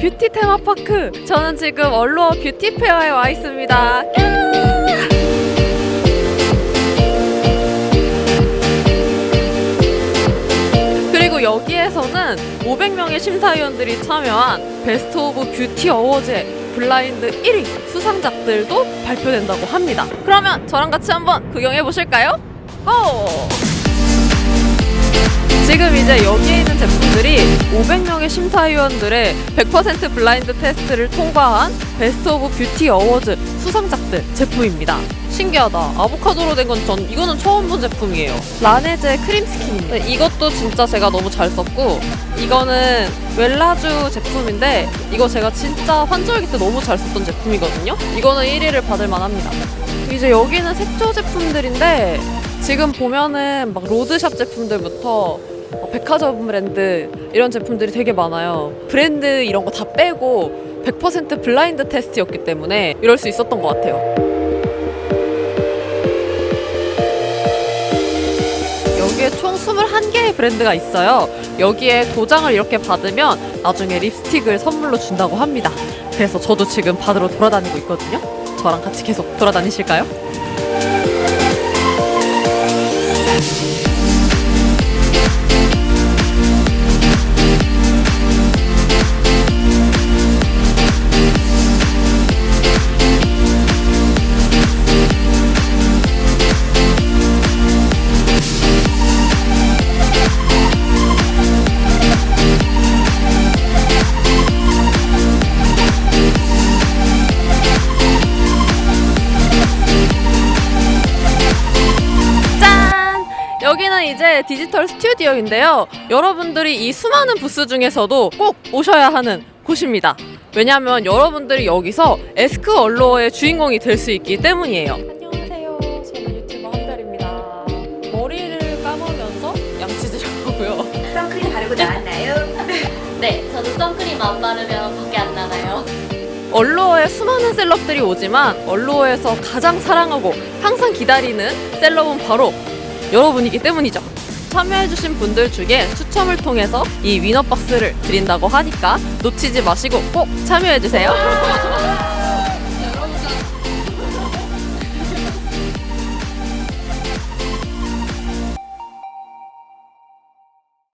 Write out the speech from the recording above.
뷰티 테마파크. 저는 지금 얼루어 뷰티 페어에 와 있습니다. 그리고 여기에서는 500명의 심사위원들이 참여한 베스트 오브 뷰티 어워즈의 블라인드 1위 수상작들도 발표된다고 합니다. 그러면 저랑 같이 한번 구경해 보실까요? 고! 지금 이제 여기에 있는 제품들이 500명의 심사위원들의 100% 블라인드 테스트를 통과한 베스트 오브 뷰티 어워즈 수상작들 제품입니다. 신기하다. 아보카도로 된 건 전 이거는 처음 본 제품이에요. 라네제 크림 스킨입니다. 네, 이것도 진짜 제가 너무 잘 썼고 이거는 웰라주 제품인데 이거 제가 진짜 환절기 때 너무 잘 썼던 제품이거든요. 이거는 1위를 받을 만합니다. 이제 여기는 색조 제품들인데 지금 보면은 막 로드샵 제품들부터 어, 백화점 브랜드 이런 제품들이 되게 많아요. 브랜드 이런 거 다 빼고 100% 블라인드 테스트였기 때문에 이럴 수 있었던 것 같아요. 여기에 총 21개의 브랜드가 있어요. 여기에 도장을 이렇게 받으면 나중에 립스틱을 선물로 준다고 합니다. 그래서 저도 지금 받으러 돌아다니고 있거든요. 저랑 같이 계속 돌아다니실까요? 여기는 이제 디지털 스튜디오인데요. 여러분들이 이 수많은 부스 중에서도 꼭 오셔야 하는 곳입니다. 왜냐하면 여러분들이 여기서 에스크 얼로어의 주인공이 될 수 있기 때문이에요. 안녕하세요. 저는 유튜버 한별입니다. 머리를 감으면서 양치질 하고요. 선크림 바르고 나왔나요? 네, 저도 선크림 안 바르면 밖에 안 나가요. 얼로어에 수많은 셀럽들이 오지만 얼로어에서 가장 사랑하고 항상 기다리는 셀럽은 바로 여러분이기 때문이죠. 참여해주신 분들 중에 추첨을 통해서 이 위너박스를 드린다고 하니까 놓치지 마시고 꼭 참여해주세요.